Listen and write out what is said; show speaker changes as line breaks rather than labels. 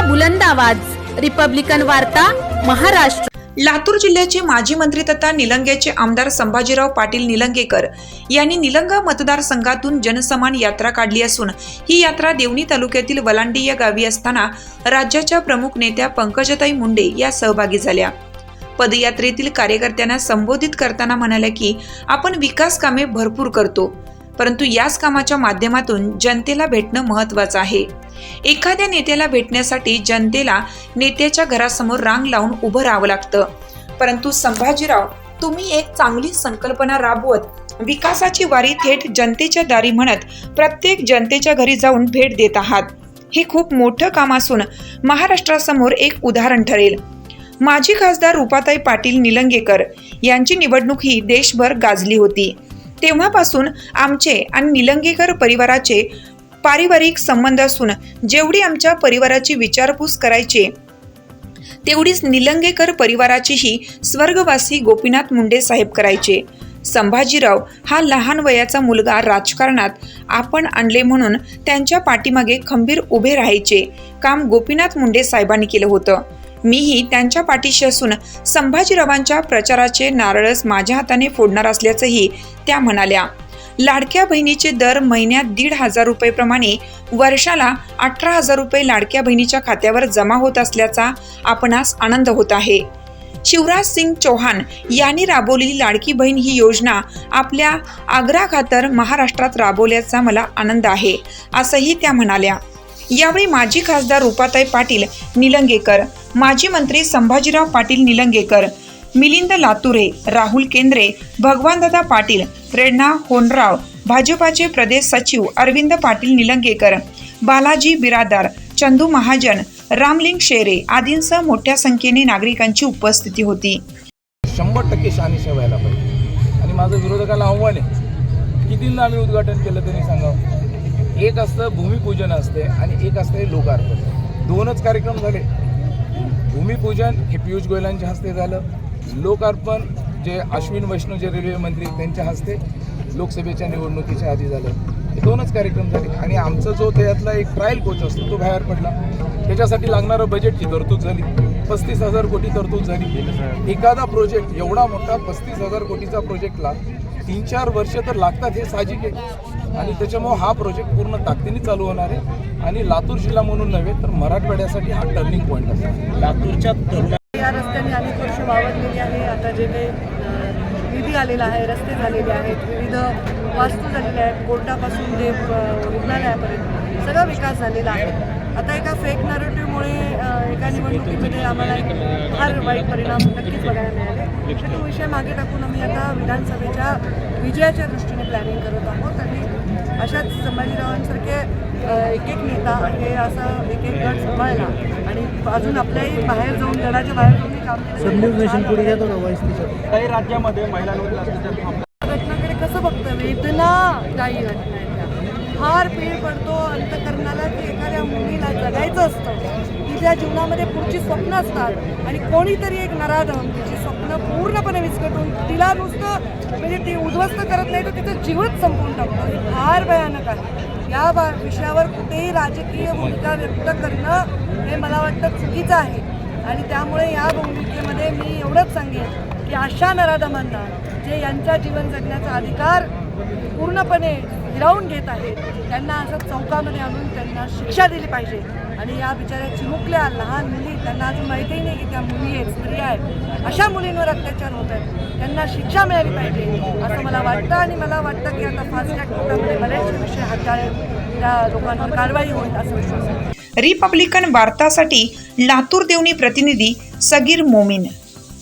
लोकशाहीचा बुलंद आवाज. रिपब्लिकन वार्ता महाराष्ट्र.
लातूर जिल्ह्याचे माजी मंत्री तथा निलंग्याचे आमदार संभाजीराव पाटील निलंगेकर यांनी निलंगा मतदारसंघातून जनसमान यात्रा काढली असून ही यात्रा देवणी तालुक्यातील वलांडी या गावी असताना राज्याच्या प्रमुख नेत्या पंकजताई मुंडे या सहभागी झाल्या. पदयात्रेतील कार्यकर्त्यांना संबोधित करताना म्हणाल्या की आपण विकास कामे भरपूर करतो. परंतु याच कामाच्या माध्यमातून जनतेला भेटणं महत्वाचं आहे. एखाद्या नेत्याला भेटण्यासाठी जनतेला नेत्याच्या घरासमोर रांग लावून उभं राहावं लागतं. परंतु संभाजीराव तुम्ही एक चांगली संकल्पना राबवत विकासाची वारी थेट जनतेच्या दारी म्हणत प्रत्येक जनतेच्या घरी जाऊन भेट देत आहात. हे खूप मोठं काम असून महाराष्ट्रासमोर एक उदाहरण ठरेल. माजी खासदार रुपाताई पाटील निलंगेकर यांची निवडणूक ही देशभर गाजली होती. तेव्हापासून आमचे आणि निलंगेकर परिवाराचे पारिवारिक संबंध असून जेवढी आमच्या परिवाराची विचारपूस करायचे तेवढीच निलंगेकर परिवाराचीही स्वर्गवासी गोपीनाथ मुंडे साहेब करायचे. संभाजीराव हा लहान वयाचा मुलगा राजकारणात आपण आणले म्हणून त्यांच्या पाठीमागे खंबीर उभे राहायचे. काम गोपीनाथ मुंडे साहेबांनी केलं होतं. मीही त्यांच्या पाठीशी असून संभाजीरावांच्या प्रचाराचे नारळच माझ्या हाताने फोडणार असल्याचंही त्या म्हणाल्या. लाडक्या बहिणीचे दर महिन्यात दीड हजार रुपयेप्रमाणे वर्षाला अठरा हजार रुपये लाडक्या बहिणीच्या खात्यावर जमा होत असल्याचा आपणास आनंद होत आहे. शिवराज सिंग चौहान यांनी राबवलेली लाडकी बहीण ही योजना आपल्या आग्रा खातर महाराष्ट्रात राबवल्याचा मला आनंद आहे असंही त्या म्हणाल्या. यावेळी माजी खासदार रुपाताई पाटील निलंगेकर माजी मंत्री संभाजीराव पाटील निलंगेकर मिलिंद लातुरे राहुल केंद्रे भगवानदादा पाटील प्रेरणा होनराव भाजपाचे प्रदेश सचिव अरविंद पाटील निलंगेकर बालाजी बिरादार चंदू महाजन रामलिंग शेरे आदींसह मोठ्या संख्येने नागरिकांची उपस्थिती होती.
शंभर टक्के शहानिशा व्हायला पाहिजे. आणि माझं विरोधकाला आव्हान आहे. कितींदा आम्ही उद्घाटन केलं त्यांनी सांगावं? एक असतं भूमिपूजन असते आणि एक असते लोकार्पण. दोनच कार्यक्रम झाले. भूमिपूजन हे पियुष गोयलांच्या हस्ते झालं. लोकार्पण जे अश्विन वैष्णव जे रेल्वे मंत्री त्यांच्या हस्ते लोकसभेच्या निवडणुकीच्या आधी झालं. हे दोनच कार्यक्रम झाले. आणि आमचा जो त्यातला एक ट्रायल कोच असतो तो बाहेर पडला. त्याच्यासाठी लागणारं बजेटची तरतूद झाली. पस्तीस हजार कोटी तरतूद झाली. एखादा प्रोजेक्ट एवढा मोठा पस्तीस हजार कोटीचा प्रोजेक्टला तीन चार वर्ष तर लागतात हे साहजिक आहे. आणि त्याच्यामुळं हा प्रोजेक्ट पूर्ण ताकदीने चालू होणार आहे. आणि लातूर जिल्हा म्हणून नव्हे तर मराठवाड्यासाठी हा टर्निंग पॉईंट असेल
लातूरच्या तरुण
या रस्त्याने अनेक वर्ष वावरलेली आहे. आता जे काही निधी आलेला आहे रस्ते झालेले आहेत विविध वास्तू झालेल्या आहेत. कोर्टापासून जे रुग्णालयापर्यंत सगळा विकास झालेला आहे. आता एका फेक नरेटिव्हमुळे एका निवडणुकीमध्ये आम्हाला एक फार वाईट परिणाम नक्कीच बघायला मिळाले. तर तो विषय मागे टाकून आम्ही आता विधानसभेच्या विजयाच्या दृष्टीने प्लॅनिंग करत आहोत आणि अशाच संभाजीरावांसारखे एक एक नेता हे असं एक एक गट सांभाळला आणि अजून आपल्याही बाहेर जाऊन गडाच्या बाहेर जाऊन
काही राज्यामध्ये
घटनाकडे कसं बघतं वेदना काही घटना. फार पीळ पडतो अंतकरणाला की एखाद्या मुलीला जगायचं आपल्या जीवनामध्ये पुढची स्वप्न असतात. आणि कोणीतरी एक नराधम तिची स्वप्न पूर्णपणे विस्कटून तिला नुसतं म्हणजे ती उद्ध्वस्त करत नाही तर तिचं जीवच संपवून टाकतो. हे फार भयानक आहे. या बा विषयावर कुठेही राजकीय भूमिका व्यक्त करणं हे मला वाटतं चुकीचं आहे. आणि त्यामुळे या भूमिकेमध्ये मी एवढंच सांगेन की अशा नराधमांना जे यांच्या जीवन जगण्याचा अधिकार पूर्णपणे हिरावून घेत आहेत. त्यांना असं चौकामध्ये आणून त्यांना शिक्षा दिली पाहिजे. आणि या बिचाऱ्या चिमुकल्या लहान मुली त्यांना अजून माहितीही नाही की त्या मुली आहेत स्त्री आहेत. अशा मुलींवर अत्याचार होत आहेत. त्यांना शिक्षा मिळाली पाहिजे असं मला वाटतं. आणि मला वाटतं की आता फास्ट ट्रॅक कोर्टामध्ये बरेचसे विषय हाताळले. त्या लोकांवर कारवाई होईल असं विश्वास आहे.
रिपब्लिकन वार्तासाठी लातूर देवणी प्रतिनिधी सगीर मोमीन.